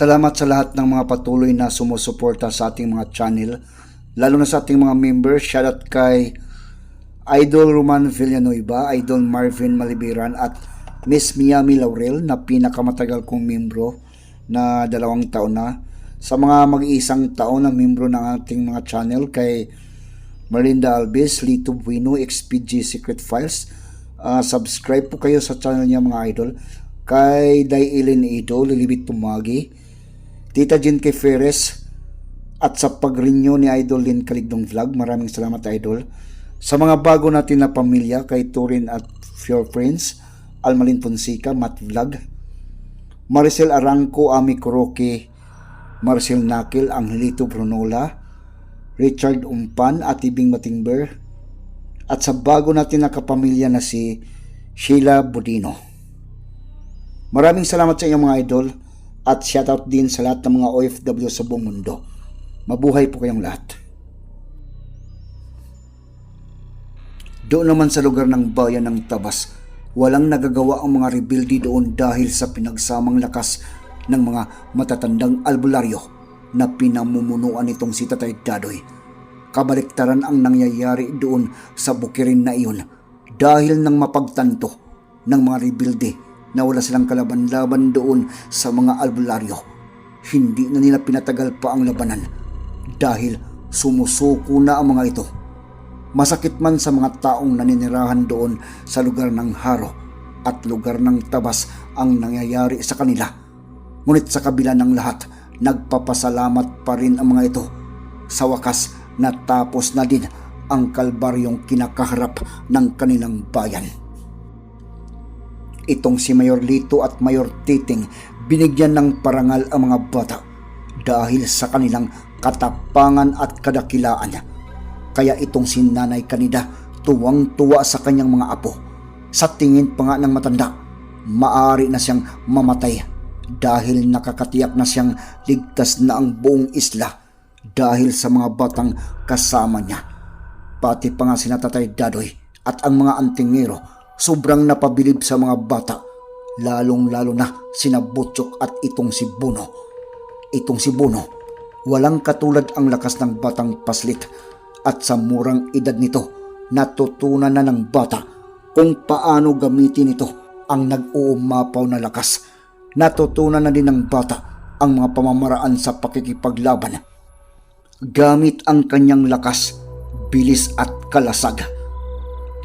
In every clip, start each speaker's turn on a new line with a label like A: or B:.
A: Salamat sa lahat ng mga patuloy na sumusuporta sa ating mga channel, lalo na sa ating mga members. Shoutout kay Idol Roman Villanueva, Idol Marvin Malibiran at Miss Miami Laurel na pinakamatagal kong membro na dalawang taon na. Sa mga mag-iisang taon na membro ng ating mga channel kay Marinda Alves, Lito Bueno, XPG Secret Files. Ah, subscribe po kayo sa channel niya mga idol. Kay Day Ellen Ito, Lilibit Tumagi, Tita Jen K. Ferres, at sa pag-renew ni Idol Lin Kaligdong Vlog. Maraming salamat Idol. Sa mga bago natin na pamilya, kay Turin at Your Friends, Almalin Fonseca, Matt Vlog, Maricel Arangco, Ami Kuroki, Marcel Nakil, Angelito Brunola, Richard Umpan at Ibing Matingber, at sa bago natin na kapamilya na si Sheila Budino. Maraming salamat sa inyong mga idol at shoutout din sa lahat ng mga OFW sa buong mundo. Mabuhay po kayong lahat. Doon naman sa lugar ng bayan ng Tabas, walang nagagawa ang mga rebuildi doon dahil sa pinagsamang lakas ng mga matatandang albularyo na pinamumunuan nitong si Tatay Dadoy. Kabaliktaran ang nangyayari doon sa bukirin na iyon dahil nang mapagtanto ng mga rebuildi na wala silang kalaban-laban doon sa mga albularyo. Hindi na nila pinatagal pa ang labanan dahil sumusuko na ang mga ito. Masakit man sa mga taong naninirahan doon sa lugar ng Haro at lugar ng Tabas ang nangyayari sa kanila. Ngunit sa kabila ng lahat, nagpapasalamat pa rin ang mga ito. Sa wakas, natapos na din ang kalbaryong kinakaharap ng kanilang bayan. Itong si Mayor Lito at Mayor Titing binigyan ng parangal ang mga bata dahil sa kanilang katapangan at kadakilaan. Kaya itong si Nanay Kanida tuwang-tuwa sa kanyang mga apo. Sa tingin pa nga ng matanda, maari na siyang mamatay dahil nakakatiyak na siyang ligtas na ang buong isla dahil sa mga batang kasama niya. Pati pa nga si Natatay Dadoy at ang mga antingero sobrang napabilib sa mga bata lalong-lalo na sina Butchok at itong si Buno. Itong si Buno, walang katulad ang lakas ng batang paslit at sa murang edad nito, natutunan na ng bata kung paano gamitin ito ang nag-uumapaw na lakas. Natutunan na din ng bata ang mga pamamaraan sa pakikipaglaban. Gamit ang kanyang lakas, bilis at kalasag.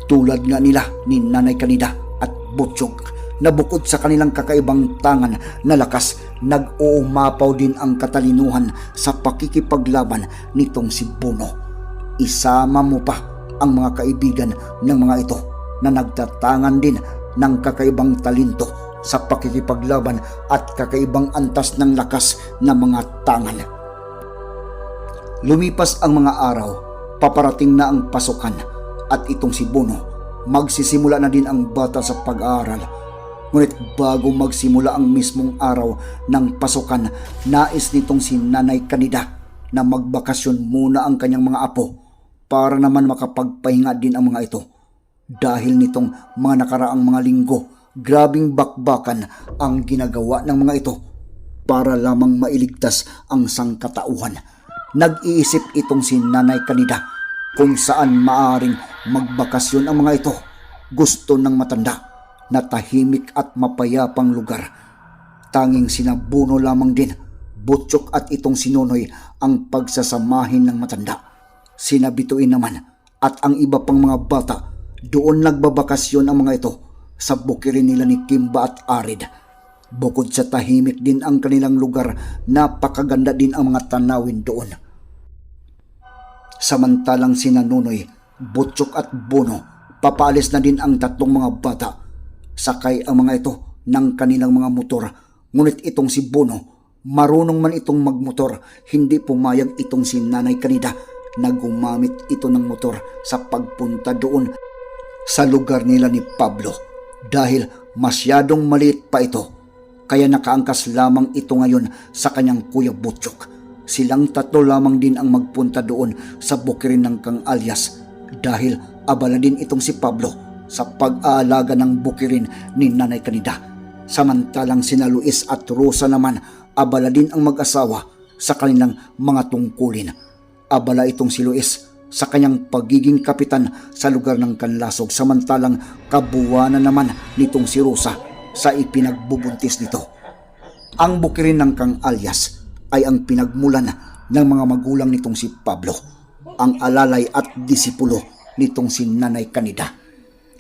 A: Tulad nga nila ni Nanay Kanida at Butchog na bukod sa kanilang kakaibang tangan na lakas, nag-uumapaw din ang katalinuhan sa pakikipaglaban nitong si Buno. Isama mo pa ang mga kaibigan ng mga ito na nagtatangan din ng kakaibang talento sa pakikipaglaban at kakaibang antas ng lakas ng mga tangan. Lumipas ang mga araw, paparating na ang pasukan at itong si Bono, magsisimula na din ang bata sa pag-aaral. Ngunit bago magsimula ang mismong araw ng pasukan, nais nitong si Nanay Kanida na magbakasyon muna ang kanyang mga apo para naman makapagpahinga din ang mga ito. Dahil nitong mga nakaraang mga linggo, grabing bakbakan ang ginagawa ng mga ito para lamang mailigtas ang sangkatauhan. Nag-iisip itong si Nanay Kanida kung saan maaring magbakasyon ang mga ito. Gusto ng matanda na tahimik at mapayapang lugar. Tanging sinabuno lamang din, Butchok at itong sinunoy ang pagsasamahin ng matanda. Sinabituin naman at ang iba pang mga bata doon nagbabakasyon ang mga ito sa bukirin nila ni Kimba at Arid. Bukod sa tahimik din ang kanilang lugar, napakaganda din ang mga tanawin doon. Samantalang sina Nunoy, Butchok at Bono, papaalis na din ang tatlong mga bata. Sakay ang mga ito ng kanilang mga motor. Ngunit itong si Bono, marunong man itong magmotor, hindi pumayag itong si Nanay Kanida na gumamit ito ng motor sa pagpunta doon sa lugar nila ni Pablo dahil masyadong maliit pa ito. Kaya nakaangkas lamang ito ngayon sa kanyang kuya Butchok. Silang tatlo lamang din ang magpunta doon sa bukirin ng Kang Alias dahil abala din itong si Pablo sa pag-aalaga ng bukirin ni Nanay Kanida. Samantalang sina Luis at Rosa naman abala din ang mag-asawa sa kanilang mga tungkulin. Abala itong si Luis sa kanyang pagiging kapitan sa lugar ng Kanlasog samantalang kabuwanan naman nitong si Rosa sa ipinagbubuntis nito. Ang bukirin ng Kang Alias ay ang pinagmulan ng mga magulang nitong si Pablo, ang alalay at disipulo nitong si Nanay Kanida.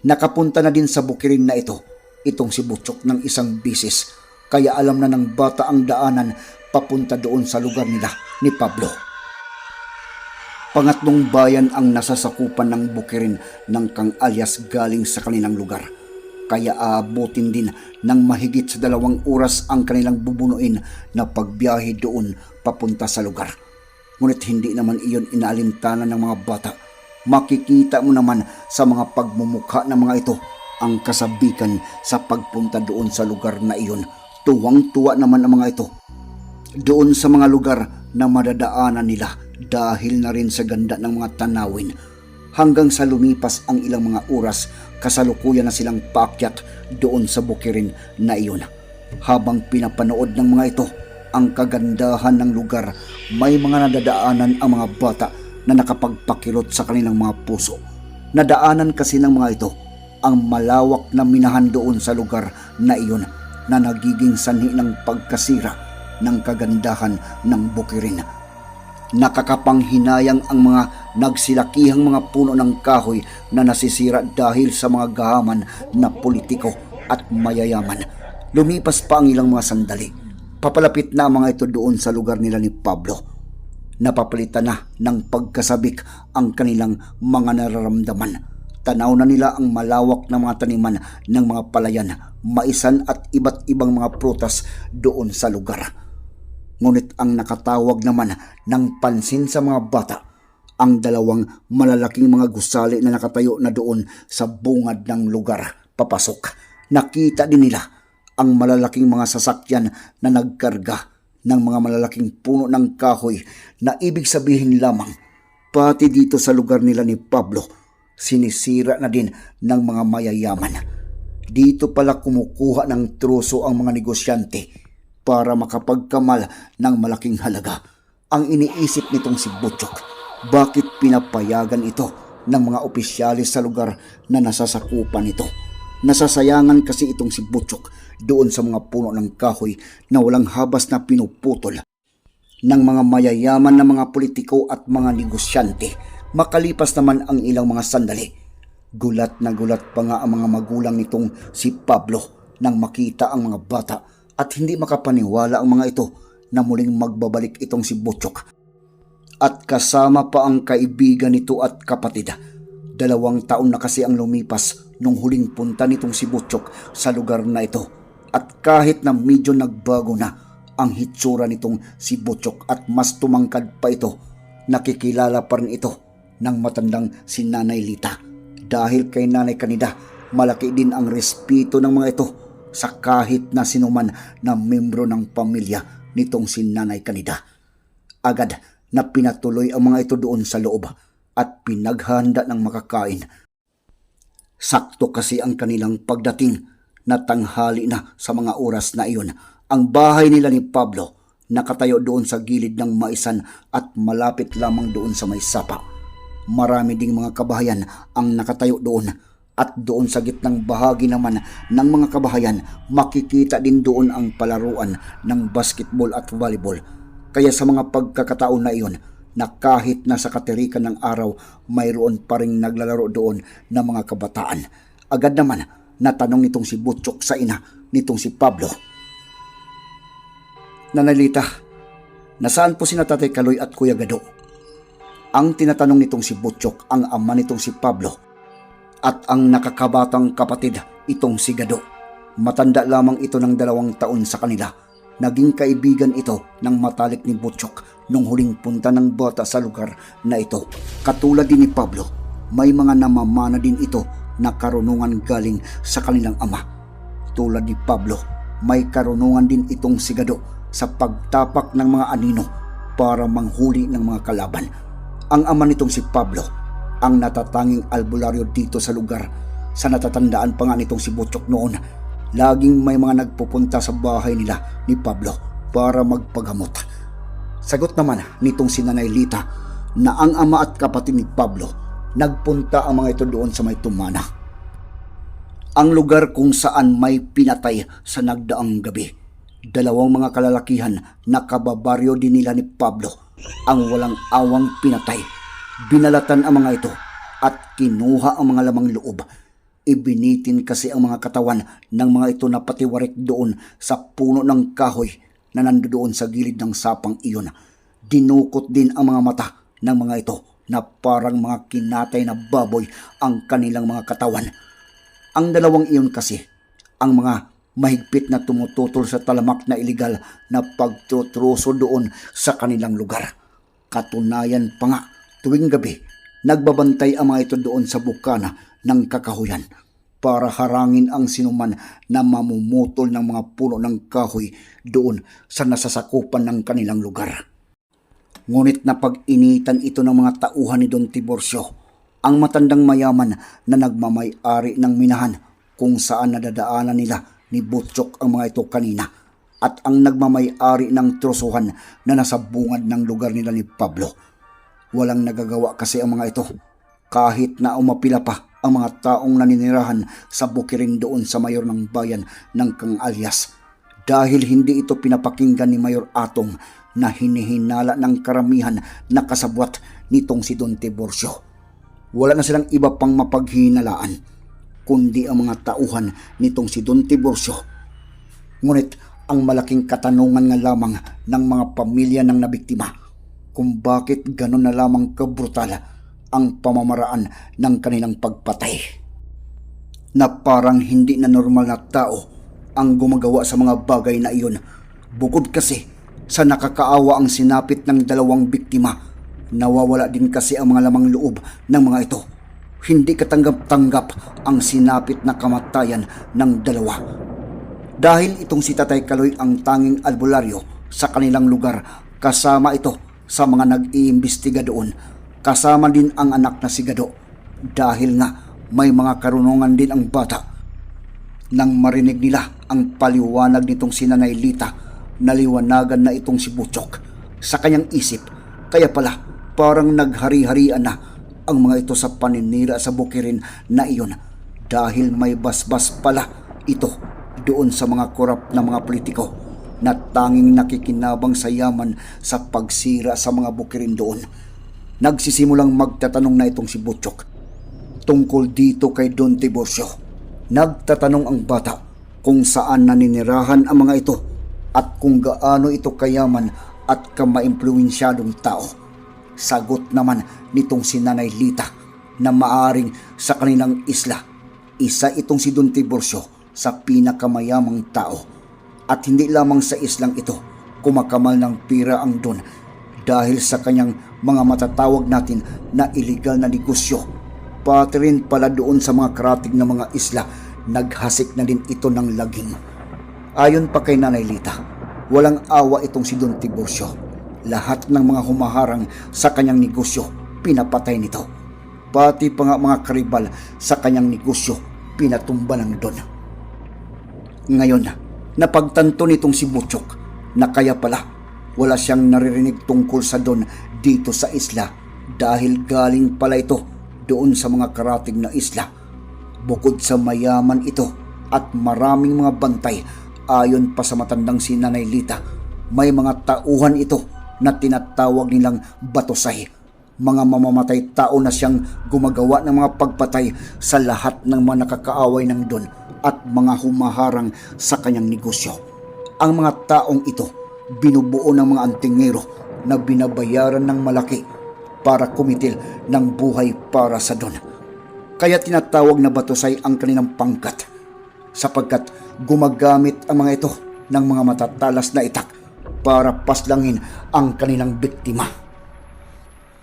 A: Nakapunta na din sa bukirin na ito itong si Butchok ng isang bisis kaya alam na ng bata ang daanan papunta doon sa lugar nila ni Pablo. Pangatlong bayan ang nasasakupan ng bukirin ng Kang Alias galing sa kanilang lugar. Kaya aabutin din ng mahigit sa dalawang oras ang kanilang bubunuin na pagbiyahe doon papunta sa lugar. Ngunit hindi naman iyon inaalintanan ng mga bata. Makikita mo naman sa mga pagmumukha ng mga ito ang kasabikan sa pagpunta doon sa lugar na iyon. Tuwang-tuwa naman ang mga ito doon sa mga lugar na madadaanan nila dahil na rin sa ganda ng mga tanawin. Hanggang sa lumipas ang ilang mga oras, kasalukuyan na silang paakyat doon sa bukirin na iyon. Habang pinapanood ng mga ito ang kagandahan ng lugar, may mga nadadaanan ang mga bata na nakapagpakilot sa kanilang mga puso. Nadaanan kasi ng mga ito ang malawak na minahan doon sa lugar na iyon na nagiging sanhi ng pagkasira ng kagandahan ng bukirin. Nakakapanghinayang ang mga nagsilakihang mga puno ng kahoy na nasisira dahil sa mga gahaman na politiko at mayayaman. Lumipas pa ang ilang mga sandali. Papalapit na ang mga ito doon sa lugar nila ni Pablo. Napapalitan na ng pagkasabik ang kanilang mga nararamdaman. Tanaw na nila ang malawak na mga taniman ng mga palayan, maisan at iba't ibang mga prutas doon sa lugar. Ngunit ang nakatawag naman ng pansin sa mga bata, ang dalawang malalaking mga gusali na nakatayo na doon sa bungad ng lugar papasok. Nakita din nila ang malalaking mga sasakyan na nagkarga ng mga malalaking puno ng kahoy na ibig sabihin lamang pati dito sa lugar nila ni Pablo sinisira na din ng mga mayayaman. Dito pala kumukuha ng truso ang mga negosyante para makapagkamal ng malaking halaga. Ang iniisip nitong si Butchok, bakit pinapayagan ito ng mga opisyalis sa lugar na nasasakupan nito? Nasasayangan kasi itong si Butchok doon sa mga puno ng kahoy na walang habas na pinuputol ng mga mayayaman na mga politiko at mga negosyante. Makalipas naman ang ilang mga sandali. Gulat na gulat pa nga ang mga magulang nitong si Pablo nang makita ang mga bata at hindi makapaniwala ang mga ito na muling magbabalik itong si Butchok. At kasama pa ang kaibigan nito at kapatid. Dalawang taon na kasi ang lumipas nung huling punta nitong si Butchok sa lugar na ito. At kahit na medyo nagbago na ang hitsura nitong si Butchok at mas tumangkad pa ito, nakikilala pa rin ito ng matandang si Nanay Lita. Dahil kay Nanay Kanida, malaki din ang respeto ng mga ito sa kahit na sinuman na membro ng pamilya nitong si Nanay Kanida. Agad na pinatuloy ang mga ito doon sa loob at pinaghanda ng makakain. Sakto kasi ang kanilang pagdating na tanghali na sa mga oras na iyon. Ang bahay nila ni Pablo nakatayo doon sa gilid ng maisan at malapit lamang doon sa may sapa. Marami ding mga kabahayan ang nakatayo doon at doon sa gitnang bahagi naman ng mga kabahayan makikita din doon ang palaruan ng basketball at volleyball. Kaya sa mga pagkakataon na iyon na kahit nasa katirikan ng araw mayroon pa rin naglalaro doon ng mga kabataan. Agad naman natanong nitong si Butchok sa ina nitong si Pablo. Nanalita, nasaan po si Tatay Kaloy at Kuya Gado? Ang tinatanong nitong si Butchok ang ama nitong si Pablo at ang nakakabatang kapatid itong si Gado. Matanda lamang ito ng dalawang taon sa kanila. Naging kaibigan ito ng matalik ni Butchok nung huling punta ng bata sa lugar na ito. Katulad din ni Pablo, may mga namamana din ito na karunungan galing sa kanilang ama. Tulad ni Pablo, may karunungan din itong si Gado sa pagtapak ng mga anino para manghuli ng mga kalaban. Ang ama nitong si Pablo ang natatanging albularyo dito sa lugar. Sa natatandaan pa nga nitong si Butchok noon, laging may mga nagpupunta sa bahay nila ni Pablo para magpagamot. Sagot naman nitong si Nanay Lita na ang ama at kapatid ni Pablo nagpunta ang mga ito doon sa may tumana. Ang lugar kung saan may pinatay sa nagdaang gabi. Dalawang mga kalalakihan na kababaryo din nila ni Pablo ang walang awang pinatay. Binalatan ang mga ito at kinuha ang mga lamang loob. Ibinitin kasi ang mga katawan ng mga ito na patiwarik doon sa puno ng kahoy na nandoon sa gilid ng sapang iyon. Dinukot din ang mga mata ng mga ito na parang mga kinatay na baboy ang kanilang mga katawan. Ang dalawang iyon kasi, ang mga mahigpit na tumututol sa talamak na iligal na pagtutruso doon sa kanilang lugar. Katunayan pa nga, tuwing gabi, nagbabantay ang mga ito doon sa bukana ng kakahuyan para harangin ang sinuman na mamumutol ng mga puno ng kahoy doon sa nasasakupan ng kanilang lugar. Ngunit napag-initan ito ng mga tauhan ni Don Tiborcio, ang matandang mayaman na nagmamay-ari ng minahan kung saan nadadaanan nila ni Butchok ang mga ito kanina at ang nagmamay-ari ng trosuhan na nasa bungad ng lugar nila ni Pablo. Walang nagagawa kasi ang mga ito kahit na umapila pa ang mga taong naninirahan sa bukirin doon sa mayor ng bayan ng Kang Alias dahil hindi ito pinapakinggan ni Mayor Atong na hinihinala ng karamihan na kasabwat nitong si Don Tiborcio. Wala na silang iba pang mapaghinalaan kundi ang mga tauhan nitong si Don Tiborcio. Ngunit ang malaking katanungan nga lamang ng mga pamilya ng nabiktima kung bakit ganon na lamang kabrutal ang pamamaraan ng kanilang pagpatay. Na parang hindi na normal na tao ang gumagawa sa mga bagay na iyon. Bukod kasi sa nakakaawa ang sinapit ng dalawang biktima, nawawala din kasi ang mga lamang loob ng mga ito. Hindi katanggap-tanggap ang sinapit na kamatayan ng dalawa. Dahil itong si Tatay Kaloy ang tanging albularyo sa kanilang lugar, kasama ito sa mga nag-iimbestiga doon. Kasama din ang anak na si Gado. Dahil nga may mga karunungan din ang bata. Nang marinig nila ang paliwanag nitong si Nanay Lita, naliwanagan na itong si Butchok sa kanyang isip. Kaya pala, parang naghari-harian na ang mga ito sa paninira sa bukirin na iyon dahil may basbas pala ito doon sa mga korap na mga politiko na tanging nakikinabang sa yaman sa pagsira sa mga bukirin doon. Nagsisimulang magtatanong na itong si Butchok tungkol dito kay Don Tiborcio. Nagtatanong ang bata kung saan naninirahan ang mga ito at kung gaano ito kayaman at kamaimpluwensyadong tao. Sagot naman nitong si Nanay Lita na maaring sa kanilang isla, isa itong si Don Tiborcio sa pinakamayamang tao. At hindi lamang sa islang ito, kumakamal ng pira ang Don dahil sa kanyang mga matatawag natin na iligal na negosyo. Pati rin pala doon sa mga karatig na mga isla, naghasik na din ito ng laging. Ayon pa kay Nanay Lita, walang awa itong si Don Tiburcio. Lahat ng mga humaharang sa kanyang negosyo, pinapatay nito. Pati pa nga mga karibal sa kanyang negosyo, pinatumba ng Don. Ngayon, napagtanto nitong si Butchok na kaya pala wala siyang naririnig tungkol sa Don dito sa isla dahil galing pala ito doon sa mga karatig na isla. Bukod sa mayaman ito at maraming mga bantay ayon pa sa matandang si Nanay Lita, may mga tauhan ito na tinatawag nilang batosay. Mga mamamatay tao na siyang gumagawa ng mga pagpatay sa lahat ng mga nakakaaway ng Don at mga humaharang sa kanyang negosyo. Ang mga taong ito binubuo ng mga antingero na binabayaran ng malaki para kumitil ng buhay para sa Don. Kaya tinatawag na batusay ang kanilang pangkat sapagkat gumagamit ang mga ito ng mga matatalas na itak para paslangin ang kanilang biktima.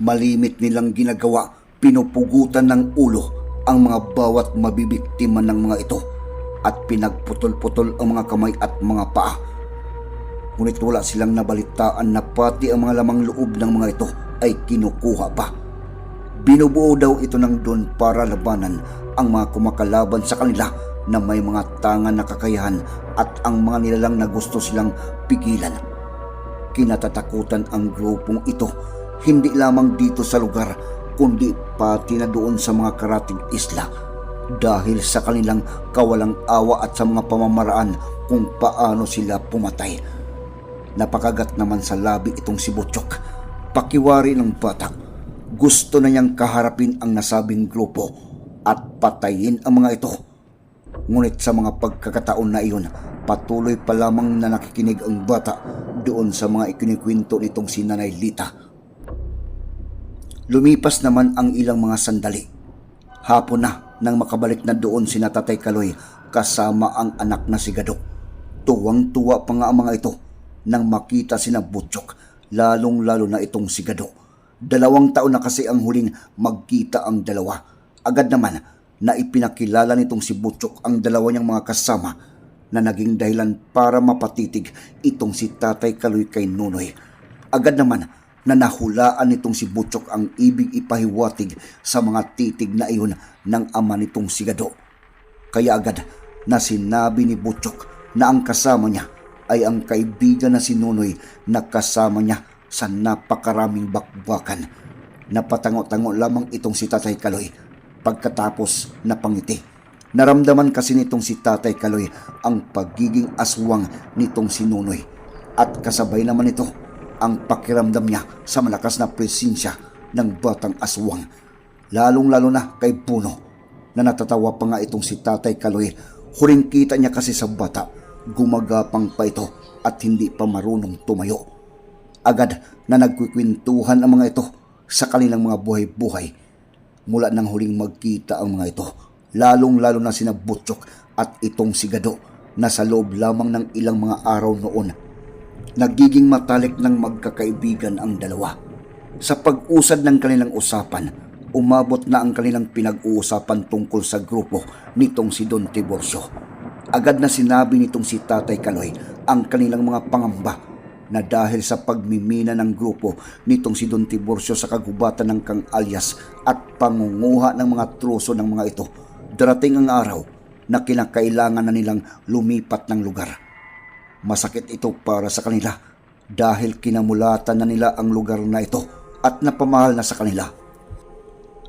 A: Malimit nilang ginagawa, pinupugutan ng ulo ang mga bawat mabibiktima ng mga ito at pinagputol-putol ang mga kamay at mga paa. Ngunit wala silang nabalitaan na pati ang mga lamang loob ng mga ito ay kinukuha pa. Binubuo daw ito ng doon para labanan ang mga kumakalaban sa kanila na may mga tangan na kakayahan at ang mga nilalang na gusto silang pigilan. kinatatakutan ang grupong ito hindi lamang dito sa lugar kundi pati na doon sa mga karating isla dahil sa kanilang kawalang awa at sa mga pamamaraan kung paano sila pumatay. Napakagat naman sa labi itong si Butchok. Pakiwari ng bata. Gusto na niyang kaharapin ang nasabing grupo at patayin ang mga ito. Ngunit sa mga pagkakataon na iyon, patuloy pa lamang na nakikinig ang bata doon sa mga ikinikwento nitong si Nanay Lita. Lumipas naman ang ilang mga sandali. Hapon na nang makabalik na doon si Natatay Kaloy kasama ang anak na si Gadok. Tuwang-tuwa pa nga ang mga ito nang makita si Butchok, lalong-lalo na itong si Gadok. Dalawang taon na kasi ang huling magkita ang dalawa. Agad naman na ipinakilala nitong si Butchok ang dalawa niyang mga kasama na naging dahilan para mapatitig itong si Tatay Kaloy kay Nunoy. Agad naman na nahulaan nitong si Butchok ang ibig ipahiwatig sa mga titig na iyon ng ama nitong si Gado. Kaya agad na sinabi ni Butchok na ang kasama niya ay ang kaibigan na si Nunoy na kasama niya sa napakaraming bakbakan. Napatango-tango lamang itong si Tatay Kaloy pagkatapos na pangiti. Naramdaman kasi nitong si Tatay Kaloy ang pagiging aswang nitong si Nunoy. At kasabay naman ito ang pakiramdam niya sa malakas na presensya ng batang aswang. Lalong-lalo na kay Puno na natatawa pa nga itong si Tatay Kaloy. Huring kita niya kasi sa bata, gumagapang pa ito at hindi pa marunong tumayo. Agad na nagkikwentuhan ang mga ito sa kanilang mga buhay-buhay. Mula nang huling magkita ang mga ito, lalong-lalo na sina Butchok at itong si Gado na sa loob lamang ng ilang mga araw noon Nagiging matalik ng magkakaibigan ang dalawa. Sa pag-usad ng kanilang usapan, umabot na ang kanilang pinag-uusapan tungkol sa grupo nitong si Don Tiborcio. Agad na sinabi nitong si Tatay Kaloy ang kanilang mga pangamba na dahil sa pagmimina ng grupo nitong si Don Tiborcio sa kagubatan ng Kang Alias at pangunguha ng mga truso ng mga ito, darating ang araw na kinakailangan na nilang lumipat ng lugar. Masakit ito para sa kanila dahil kinamulatan na nila ang lugar na ito at napamahal na sa kanila.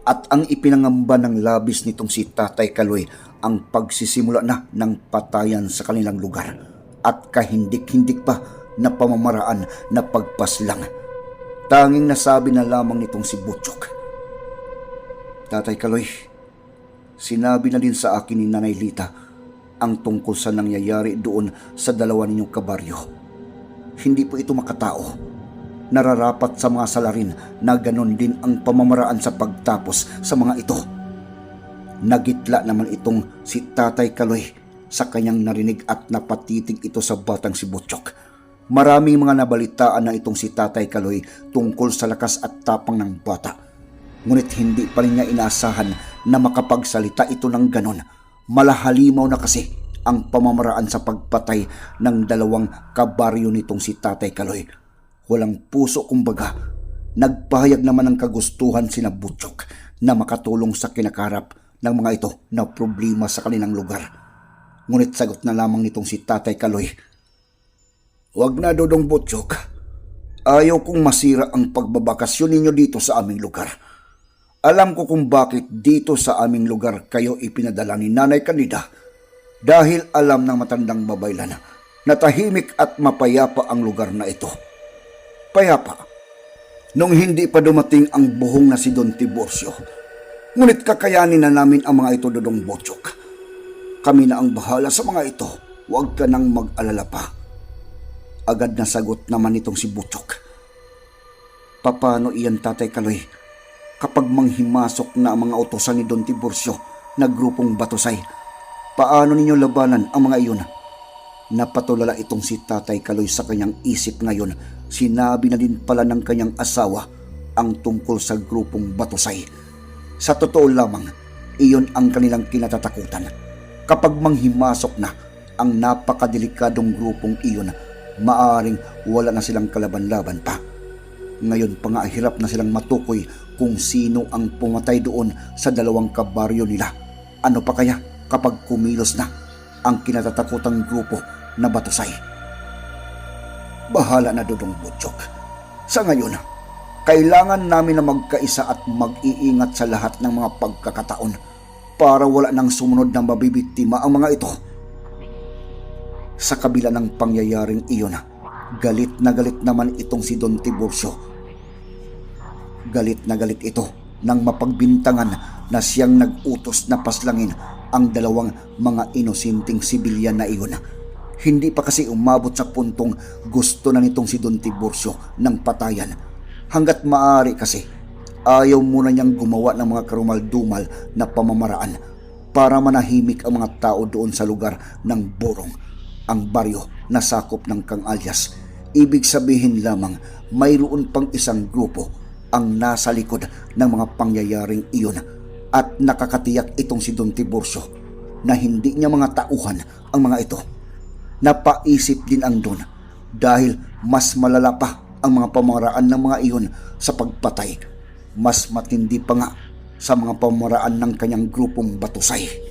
A: At ang ipinangamba ng labis nitong si Tatay Kaloy ang pagsisimula na ng patayan sa kanilang lugar at kahindik-hindik pa na pamamaraan na pagpaslang. Tanging nasabi na lamang nitong si Butchok. Tatay Kaloy, sinabi na din sa akin ni Nanay Lita ang tungkol sa nangyayari doon sa dalawa ninyong kabaryo. Hindi po ito makatao. Nararapat sa mga salarin na ganon din ang pamamaraan sa pagtapos sa mga ito. Nagitla naman itong si Tatay Kaloy sa kanyang narinig at napatitig ito sa batang si Butchok. Maraming mga nabalitaan na itong si Tatay Kaloy tungkol sa lakas at tapang ng bata. Ngunit hindi pa rin niya inaasahan na makapagsalita ito ng ganon Malahalimaw na kasi ang pamamaraan sa pagpatay ng dalawang kabaryo nitong si Tatay Kaloy. Walang puso kumbaga. Nagpahayag naman ng kagustuhan sina Butchok na makatulong sa kinakarap ng mga ito na problema sa kanilang lugar. Ngunit sagot na lamang nitong si Tatay Kaloy. Huwag na dodong Butchok. Ayaw kong masira ang pagbabakasyon ninyo dito sa aming lugar alam ko kung bakit dito sa aming lugar kayo ipinadala ni Nanay Kanida dahil alam ng matandang babaylan na tahimik at mapayapa ang lugar na ito. Payapa. Nung hindi pa dumating ang buhong na si Don Tiburcio, ngunit kakayanin na namin ang mga ito dodong botsok. Kami na ang bahala sa mga ito. Huwag ka nang mag-alala pa. Agad na sagot naman itong si Butchok. Paano iyan, Tatay Kaloy? kapag manghimasok na ang mga utosan ni Don Tiburcio na grupong Batusay. Paano ninyo labanan ang mga iyon? Napatulala itong si Tatay Kaloy sa kanyang isip ngayon. Sinabi na din pala ng kanyang asawa ang tungkol sa grupong Batusay. Sa totoo lamang, iyon ang kanilang kinatatakutan. Kapag manghimasok na ang napakadelikadong grupong iyon, maaring wala na silang kalaban-laban pa. Ngayon pa nga hirap na silang matukoy kung sino ang pumatay doon sa dalawang kabaryo nila. Ano pa kaya kapag kumilos na ang kinatatakutang grupo na Batusay? Bahala na Dudong Butchok. Sa ngayon, kailangan namin na magkaisa at mag-iingat sa lahat ng mga pagkakataon para wala nang sumunod na mabibiktima ang mga ito. Sa kabila ng pangyayaring iyon, galit na galit naman itong si Don Tiburcio. Galit na galit ito nang mapagbintangan na siyang nag-utos na paslangin ang dalawang mga inosinting sibilyan na iyon. Hindi pa kasi umabot sa puntong gusto na nitong si Don Tiburcio ng patayan. Hanggat maaari kasi, ayaw muna niyang gumawa ng mga karumal-dumal na pamamaraan para manahimik ang mga tao doon sa lugar ng Borong, ang baryo na sakop ng Kang Alias. Ibig sabihin lamang mayroon pang isang grupo ang nasa likod ng mga pangyayaring iyon at nakakatiyak itong si Don Tiburcio na hindi niya mga tauhan ang mga ito. Napaisip din ang Don dahil mas malala pa ang mga pamaraan ng mga iyon sa pagpatay. Mas matindi pa nga sa mga pamaraan ng kanyang grupong batusay.